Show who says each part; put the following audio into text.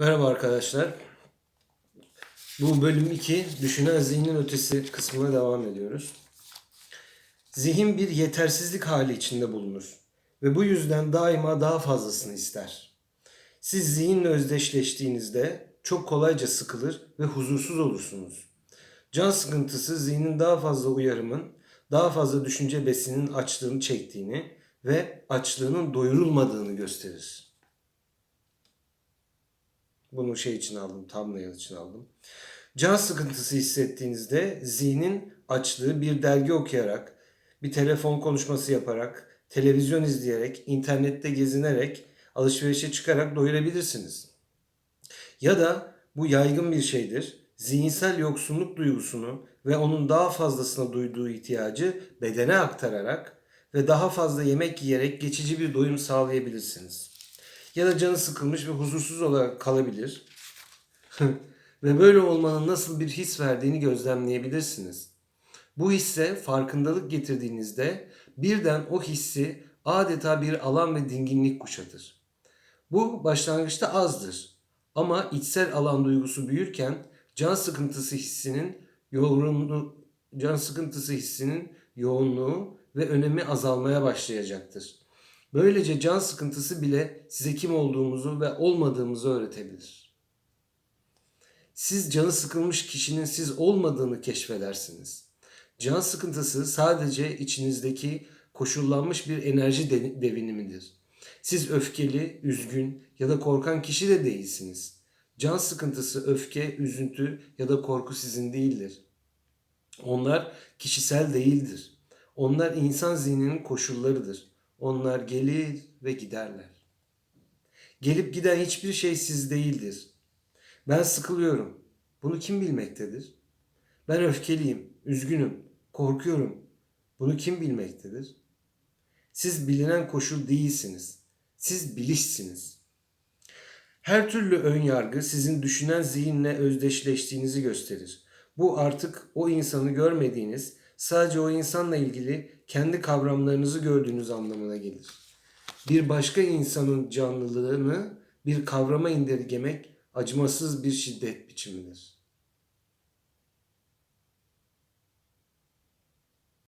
Speaker 1: Merhaba arkadaşlar. Bu bölüm 2 Düşünen Zihnin Ötesi kısmına devam ediyoruz. Zihin bir yetersizlik hali içinde bulunur ve bu yüzden daima daha fazlasını ister. Siz zihinle özdeşleştiğinizde çok kolayca sıkılır ve huzursuz olursunuz. Can sıkıntısı zihnin daha fazla uyarımın, daha fazla düşünce besinin açlığını çektiğini ve açlığının doyurulmadığını gösterir. Bunu şey için aldım, thumbnail için aldım. Can sıkıntısı hissettiğinizde zihnin açlığı bir dergi okuyarak, bir telefon konuşması yaparak, televizyon izleyerek, internette gezinerek, alışverişe çıkarak doyurabilirsiniz. Ya da bu yaygın bir şeydir. Zihinsel yoksunluk duygusunu ve onun daha fazlasına duyduğu ihtiyacı bedene aktararak ve daha fazla yemek yiyerek geçici bir doyum sağlayabilirsiniz ya da canı sıkılmış ve huzursuz olarak kalabilir. ve böyle olmanın nasıl bir his verdiğini gözlemleyebilirsiniz. Bu hisse farkındalık getirdiğinizde birden o hissi adeta bir alan ve dinginlik kuşatır. Bu başlangıçta azdır ama içsel alan duygusu büyürken can sıkıntısı hissinin yoğunluğu, can sıkıntısı hissinin yoğunluğu ve önemi azalmaya başlayacaktır. Böylece can sıkıntısı bile size kim olduğumuzu ve olmadığımızı öğretebilir. Siz canı sıkılmış kişinin siz olmadığını keşfedersiniz. Can sıkıntısı sadece içinizdeki koşullanmış bir enerji de- devinimidir. Siz öfkeli, üzgün ya da korkan kişi de değilsiniz. Can sıkıntısı, öfke, üzüntü ya da korku sizin değildir. Onlar kişisel değildir. Onlar insan zihninin koşullarıdır. Onlar gelir ve giderler. Gelip giden hiçbir şey siz değildir. Ben sıkılıyorum. Bunu kim bilmektedir? Ben öfkeliyim, üzgünüm, korkuyorum. Bunu kim bilmektedir? Siz bilinen koşul değilsiniz. Siz bilişsiniz. Her türlü ön yargı sizin düşünen zihinle özdeşleştiğinizi gösterir. Bu artık o insanı görmediğiniz, sadece o insanla ilgili kendi kavramlarınızı gördüğünüz anlamına gelir. Bir başka insanın canlılığını bir kavrama indirgemek acımasız bir şiddet biçimidir.